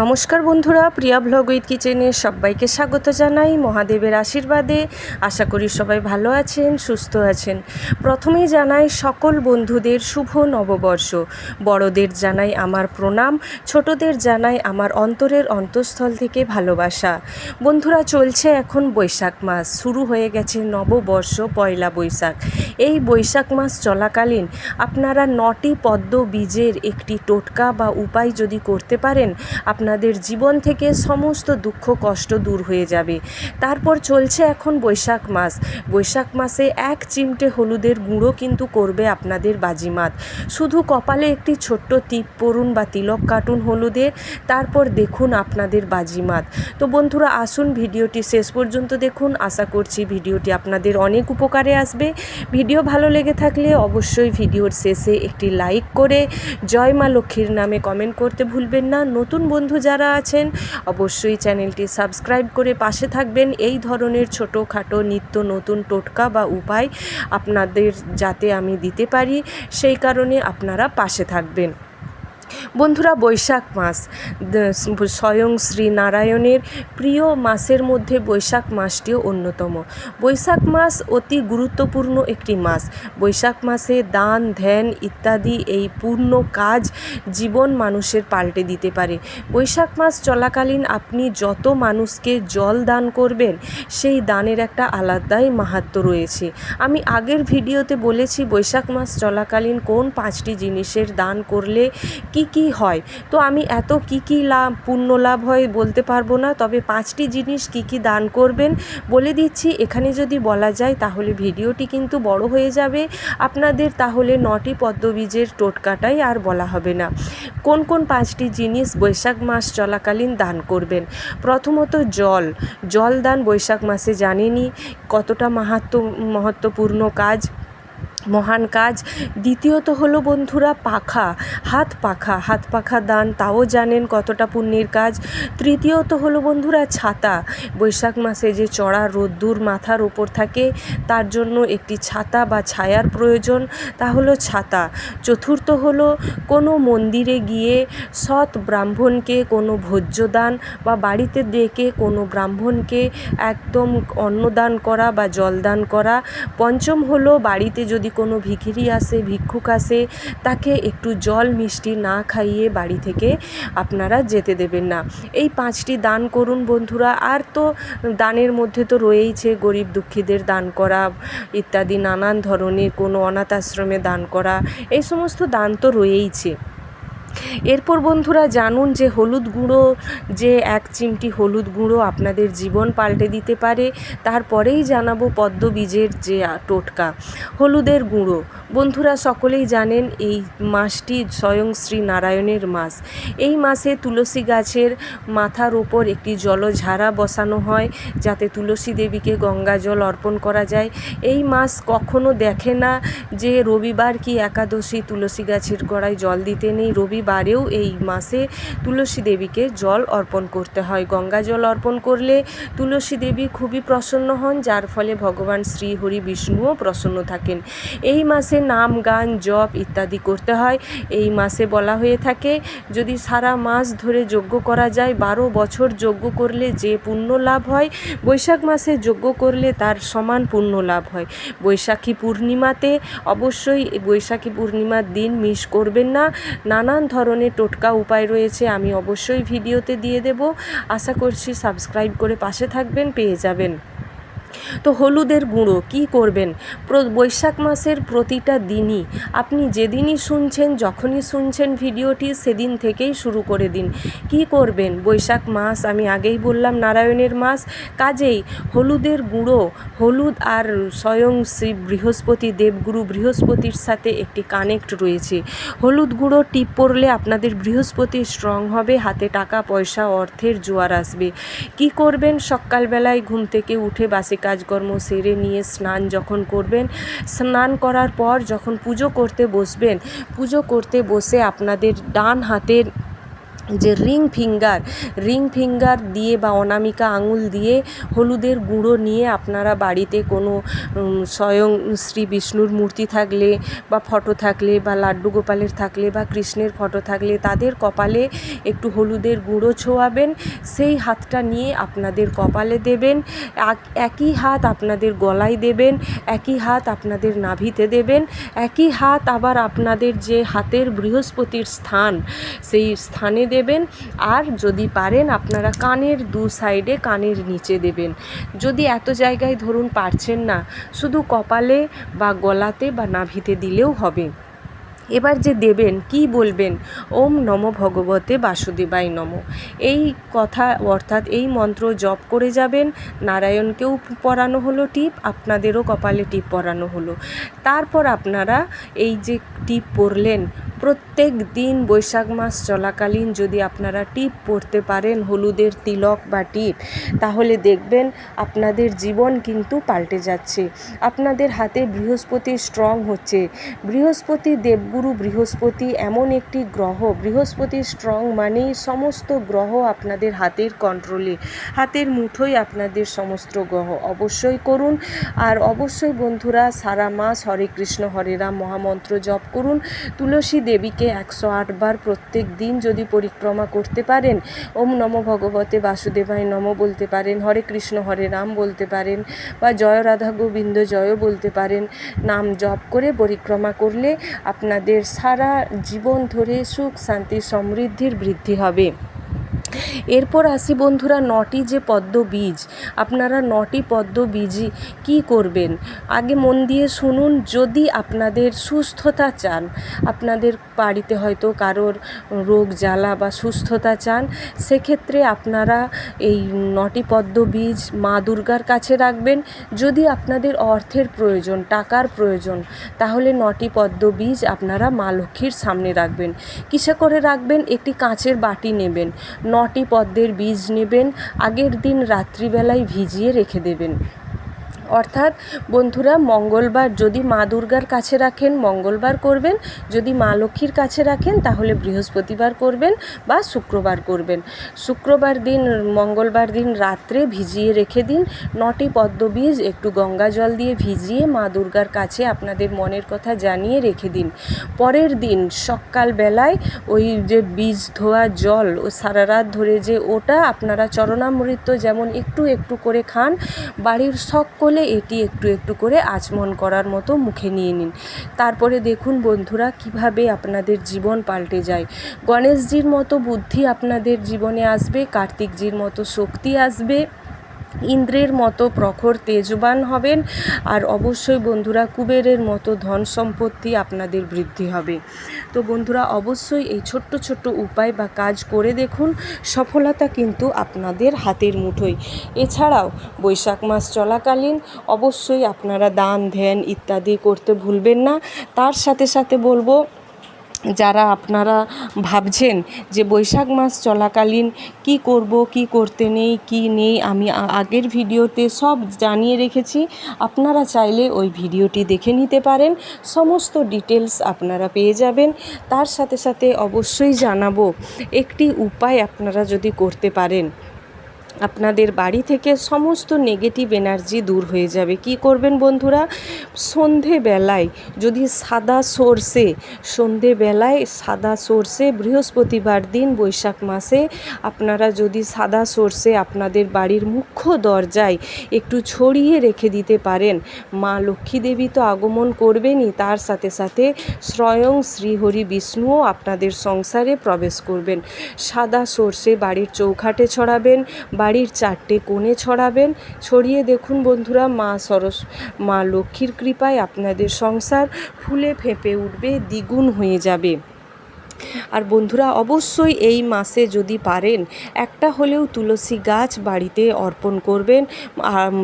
নমস্কার বন্ধুরা, প্রিয়া blog with কিচেনে সবাইকে স্বাগত জানাই, মহাদেবের আশীর্বাদে। আশা করি সবাই ভালো আছেন, সুস্থ আছেন। প্রথমেই জানাই সকল বন্ধুদের শুভ নববর্ষ। বড়দের জানাই আমার প্রণাম, ছোটদের জানাই আমার অন্তরের অন্তঃস্থল থেকে ভালোবাসা। বন্ধুরা, চলছে এখন বৈশাখ মাস, শুরু হয়ে গেছে নববর্ষ, পয়লা বৈশাখ। এই বৈশাখ মাস চলাকালীন আপনারা নটি পদ্ম বীজের একটি টোটকা বা উপায় যদি করতে পারেন আপনাদের জীবন থেকে সমস্ত দুঃখ, কষ্ট দূর হয়ে যাবে। তারপর চলছে এখন বৈশাখ মাস। বৈশাখ মাসে এক চিমটে হলুদের গুঁড়ো কিন্তু করবে আপনাদের বাজিমাত। শুধু কপালে একটি ছোট্ট টিপ পরুন বা তিলক কাটুন হলুদের, তারপর দেখুন আপনাদের বাজিমাত। তো বন্ধুরা, আসুন ভিডিওটি শেষ পর্যন্ত দেখুন। আশা করছি ভিডিওটি আপনাদের অনেক উপকারে আসবে। ভিডিও ভালো লেগে থাকলে অবশ্যই ভিডিওর শেষে একটি লাইক করে জয় মা লক্ষ্মীর নামে কমেন্ট করতে ভুলবেন না। নতুন বন্ধু যারা আছেন, অবশ্যই চ্যানেলটি সাবস্ক্রাইব করে পাশে থাকবেন। এই ধরনের ছোটোখাটো নিত্য নতুন টোটকা বা উপায় আপনাদের যাতে আমি দিতে পারি, সেই কারণে আপনারা পাশে থাকবেন। বন্ধুরা, বৈশাখ মাস স্বয়ং শ্রী নারায়ণের প্রিয় মাসের মধ্যে বৈশাখ মাসটিও অন্যতম। বৈশাখ মাস অতি গুরুত্বপূর্ণ একটি মাস। বৈশাখ মাসে দান, ধ্যান ইত্যাদি এই পূর্ণ কাজ জীবন মানুষের পাল্টে দিতে পারে। বৈশাখ মাস চলাকালীন আপনি যত মানুষকে জল দান করবেন, সেই দানের একটা আলাদাই মাহাত্ম রয়েছে। আমি আগের ভিডিওতে বলেছি, বৈশাখ মাস চলাকালীন কোন পাঁচটি জিনিসের দান করলে কি কি হয়? তো আমি এত কি কি লাভ পুণ্য লাভ হয় বলতে পারব না, তবে পাঁচটি জিনিস কি কি দান করবেন বলে দিচ্ছি। এখানে যদি বলা যায় তাহলে ভিডিওটি কিন্তু বড় হয়ে যাবে। আপনাদের তাহলে নটি পদ্মবীজের টোটকাটাই আর বলা হবে না। কোন কোন পাঁচটি জিনিস বৈশাখ মাস চলাকালীন দান করবেন? প্রথমত জল। জল দান বৈশাখ মাসে জানেনি কতটা মাহাত্ম, মহত্বপূর্ণ কাজ। মহান কাজ। দ্বিতীয়ত হলো বন্ধুরা, পাখা। হাত পাখা হাত পাখা দান, তাও জানেন কতটা পুণ্যের কাজ। তৃতীয়ত হলো বন্ধুরা, ছাতা। বৈশাখ মাসে যে চড়া রোদ্দুর মাথার ওপর থাকে, তার জন্য একটি ছাতা বা ছায়ার প্রয়োজন, তা হলো ছাতা। চতুর্থ হলো কোনো মন্দিরে গিয়ে সৎ ব্রাহ্মণকে কোনো ভোজ্যদান বা বাড়িতে ডেকে কোনো ব্রাহ্মণকে একদম অন্নদান করা বা জলদান করা। পঞ্চম হলো বাড়িতে যদি কোনো ভিখিরি আসে, ভিক্ষুক আসে, তাকে একটু জল মিষ্টি না খাইয়ে বাড়ি থেকে আপনারা যেতে দেবেন না। এই পাঁচটি দান করুন বন্ধুরা। আর তো দানের মধ্যে তো রয়েইছে গরিব দুঃখীদের দান করা, ইত্যাদি, নানান ধরনের, কোনো অনাথ আশ্রমে দান করা, এই সমস্ত দান তো রয়েইছে। এরপর বন্ধুরা জানুন যে হলুদ গুঁড়ো, যে এক চিমটি হলুদ গুঁড়ো আপনাদের জীবন পাল্টে দিতে পারে। তারপরেই জানাব পদ্মবীজের যে টোটকা। হলুদের গুঁড়ো। বন্ধুরা, সকলেই জানেন এই মাসটি স্বয়ং শ্রী নারায়ণের মাস। এই মাসে তুলসী গাছের মাথার ওপর একটি জলঝাড়া বসানো হয়, যাতে তুলসী দেবীকে গঙ্গা জল অর্পণ করা যায়। এই মাস কখনো দেখে না যে রবিবার কি একাদশী তুলসী গাছের গোড়ায় জল দিতে নেই। রবিবারেও এই মাসে তুলসী দেবীকে জল অর্পণ করতে হয়। গঙ্গা জল অর্পণ করলে তুলসী দেবী খুবই প্রসন্ন হন, যার ফলে ভগবান শ্রী হরি বিষ্ণুও প্রসন্ন থাকেন। এই মাসে নাম, গান, জপ ইত্যাদি করতে হয়। এই মাসে বলা হয়ে থাকে, যদি সারা মাস ধরে যজ্ঞ করা যায়, বারো বছর যজ্ঞ করলে যে পুণ্য লাভ হয়, বৈশাখ মাসে যজ্ঞ করলে তার সমান পুণ্য লাভ হয়। বৈশাখী পূর্ণিমাতে অবশ্যই বৈশাখী পূর্ণিমার দিন মিস করবেন না। নানান ধরনের টোটকা উপায় রয়েছে, আমি অবশ্যই ভিডিওতে দিয়ে দেব। আশা করছি সাবস্ক্রাইব করে পাশে থাকবেন, পেয়ে যাবেন। তো হলুদের গুঁড়ো, কি করবেন? বৈশাখ মাসের প্রতিটা দিনই আপনি যেদিনই শুনছেন, যখনই শুনছেন ভিডিওটি, সেদিন থেকেই শুরু করে দিন। কি করবেন? বৈশাখ মাস, আমি আগেই বললাম, নারায়ণের মাস। কাজেই হলুদের গুঁড়ো, হলুদ আর স্বয়ং শ্রী বৃহস্পতি, দেবগুরু বৃহস্পতির সাথে একটি কানেক্ট রয়েছে। হলুদ গুঁড়ো টিপ পড়লে আপনাদের বৃহস্পতি স্ট্রং হবে, হাতে টাকা, পয়সা, অর্থের জোয়ার আসবে। কি করবেন? সকালবেলায় ঘুম থেকে উঠে বাসি কাজকর্ম সেরে নিয়ে স্নান যখন করবেন, স্নান করার পর যখন পুজো করতে বসবেন, পুজো করতে বসে আপনাদের ডান হাতের যে রিং ফিঙ্গার রিং ফিঙ্গার দিয়ে বা অনামিকা আঙুল দিয়ে হলুদের গুঁড়ো নিয়ে আপনারা বাড়িতে কোনো স্বয়ং শ্রী বিষ্ণুর মূর্তি থাকলে বা ফটো থাকলে বা লাড্ডু গোপালের থাকলে বা কৃষ্ণের ফটো থাকলে তাদের কপালে একটু হলুদের গুঁড়ো ছোঁয়াবেন, সেই হাতটা নিয়ে আপনাদের কপালে দেবেন একই হাত আপনাদের গলায় দেবেন, একই হাত আপনাদের নাভিতে দেবেন, একই হাত আবার আপনাদের যে হাতের বৃহস্পতির স্থান, সেই স্থানে দেবেন। আর যদি পারেন আপনারা কানের দু সাইডে কানের নিচে দেবেন। যদি এত জায়গায় ধরুন পারছেন না, শুধু কপালে বা গলাতে বা নাভিতে দিলেও হবে। এবার যে দেবেন, কি বলবেন? ওম নম ভগবতে বাসুদেবাই নম। এই কথা অর্থাৎ এই মন্ত্র জপ করে যাবেন। নারায়ণকেও পরানো হলো টিপ, আপনাদেরও কপালে টিপ পরানো হলো। তারপর আপনারা এই যে টিপ পরলেন প্রত্যেক দিন বৈশাখ মাস চলাকালীন যদি আপনারা টিপ পরতে পারেন হলুদের তিলক বা টিপ, তাহলে দেখবেন আপনাদের জীবন কিন্তু পাল্টে যাচ্ছে। আপনাদের হাতে বৃহস্পতি স্ট্রং হচ্ছে। বৃহস্পতি দেবগুরু, বৃহস্পতি এমন একটি গ্রহ। বৃহস্পতি স্ট্রং মানেই সমস্ত গ্রহ আপনাদের হাতের কন্ট্রোলে হাতের মুঠোই আপনাদের সমস্ত গ্রহ। অবশ্যই করুন। আর অবশ্যই বন্ধুরা, সারা মাস হরে কৃষ্ণ, হরে রাম মহামন্ত্র জপ করুন। তুলসী দেবীকে একশো আটবার প্রত্যেক দিন যদি পরিক্রমা করতে পারেন, ওম নম ভগবতে বাসুদেবায় নম বলতে পারেন, হরে কৃষ্ণ হরে রাম বলতে পারেন বা জয় রাধা গোবিন্দ জয় বলতে পারেন, নাম জপ করে পরিক্রমা করলে আপনাদের সারা জীবন ধরে সুখ, শান্তি, সমৃদ্ধির বৃদ্ধি হবে। এরপর আসি বন্ধুরা, নটি যে পদ্ম বীজ। আপনারা নটি পদ্ম বীজই কী করবেন? আগে মন দিয়ে শুনুন, যদি আপনাদের সুস্থতা চান, আপনাদের বাড়িতে হয়তো কারোর রোগ, জ্বালা বা সুস্থতা চান, সেক্ষেত্রে আপনারা এই নটি পদ্ম বীজ মা দুর্গার কাছে রাখবেন। যদি আপনাদের অর্থের প্রয়োজন, টাকার প্রয়োজন, তাহলে নটি পদ্ম বীজ আপনারা মা লক্ষ্মীর সামনে রাখবেন। কিসে করে রাখবেন? একটি কাঁচের বাটি নেবেন। নটি পদ্মের বীজ নেবেন আগের দিন রাত্রিবেলায় ভিজিয়ে রেখে দেবেন। অর্থাৎ বন্ধুরা, মঙ্গলবার যদি মা দুর্গার কাছে রাখেন, মঙ্গলবার করবেন। যদি মা লক্ষ্মীর কাছে রাখেন, তাহলে বৃহস্পতিবার করবেন বা শুক্রবার করবেন। শুক্রবার দিন, মঙ্গলবার দিন রাত্রে ভিজিয়ে রেখে দিন। নটি পদ্মবীজ একটু গঙ্গা জল দিয়ে ভিজিয়ে মা দুর্গার কাছে আপনাদের মনের কথা জানিয়ে রেখে দিন। পরের দিন সকালবেলায় ওই যে বীজ ধোয়া জল, ও সারা রাত ধরে যে ওটা, আপনারা চরণামৃত যেমন একটু একটু করে খান, বাড়ির সকলে এটি একটু একটু করে আচমন করার মতো মুখে নিয়ে নিন। তারপরে দেখুন বন্ধুরা, কীভাবে আপনাদের জীবন পাল্টে যায়। গণেশজির মতো বুদ্ধি আপনাদের জীবনে আসবে, কার্তিকজির মতো শক্তি আসবে। ইন্দ্রের মতো প্রখর তেজবান হবেন। আর অবশ্যই বন্ধুরা, কুবেরের মতো ধন সম্পত্তি আপনাদের বৃদ্ধি হবে। তো বন্ধুরা, অবশ্যই এই ছোট্ট ছোট্ট উপায় বা কাজ করে দেখুন, সফলতা কিন্তু আপনাদের হাতের মুঠোয়। এছাড়াও বৈশাখ মাস চলাকালীন অবশ্যই আপনারা দান, ধ্যান ইত্যাদি করতে ভুলবেন না। তার সাথে সাথে বলব যারা আপনারা ভাবছেন যে বৈশাখ মাস চলাকালীন কি করব, কি করতে নেই, কি নেই, আমি আগের ভিডিওতে সব জানিয়ে রেখেছি। আপনারা চাইলে ওই ভিডিওটি দেখে নিতে পারেন। সমস্ত ডিটেলস আপনারা পেয়ে যাবেন। তার সাথে সাথে অবশ্যই জানাব, একটি উপায় আপনারা যদি করতে পারেন। আপনাদের বাড়ি থেকে সমস্ত নেগেটিভ এনার্জি দূর হয়ে যাবে। কি করবেন বন্ধুরা? সন্ধেবেলায় যদি সাদা সর্ষে, সন্ধেবেলায় সাদা সর্ষে, বৃহস্পতিবার দিন বৈশাখ মাসে আপনারা যদি সাদা সর্ষে আপনাদের বাড়ির মুখ্য দরজায় একটু ছড়িয়ে রেখে দিতে পারেন, মা লক্ষ্মী দেবী তো আগমন করবেনই, তার সাথে সাথে স্বয়ং শ্রীহরি বিষ্ণুও আপনাদের সংসারে প্রবেশ করবেন। সাদা সর্ষে বাড়ির চৌখাটে ছড়াবেন বাড়ির চারটে কোণে ছড়াবেন। ছড়িয়ে দেখুন বন্ধুরা, মা সরস, মা লক্ষ্মীর কৃপায় আপনাদের সংসার ফুলে ফেঁপে উঠবে, দ্বিগুণ হয়ে যাবে। আর বন্ধুরা, অবশ্যই এই মাসে যদি পারেন, একটা হলেও তুলসী গাছ বাড়িতে অর্পণ করবেন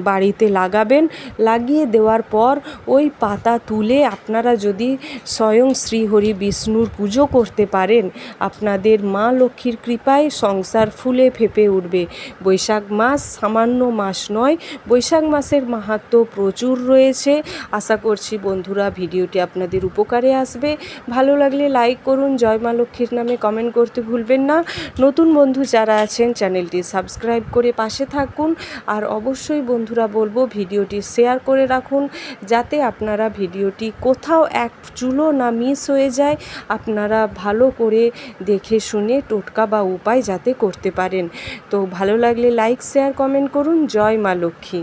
বাড়িতে লাগাবেন। লাগিয়ে দেওয়ার পর ওই পাতা তুলে আপনারা যদি স্বয়ং শ্রীহরি বিষ্ণুর পুজো করতে পারেন, আপনাদের মা লক্ষ্মীর কৃপায় সংসার ফুলে ফেপে উঠবে। বৈশাখ মাস সামান্য মাস নয়, বৈশাখ মাসের মাহাত্ম প্রচুর রয়েছে। আশা করছি বন্ধুরা, ভিডিওটি আপনাদের উপকারে আসবে। ভালো লাগলে লাইক করুন, জয় মা লক্ষ্মীর নামে কমেন্ট করতে ভুলবেন না। নতুন বন্ধু যারা আছেন, চ্যানেলটি সাবস্ক্রাইব করে পাশে থাকুন। আর অবশ্যই বন্ধুরা বলব, ভিডিওটি শেয়ার করে রাখুন, যাতে আপনারা ভিডিওটি কোথাও এক চুলো না মিস হয়ে যায়। আপনারা ভালো করে দেখে শুনে টোটকা বা উপায় যাতে করতে পারেন। তো ভালো লাগলে লাইক শেয়ার কমেন্ট করুন। জয় মা লক্ষ্মী।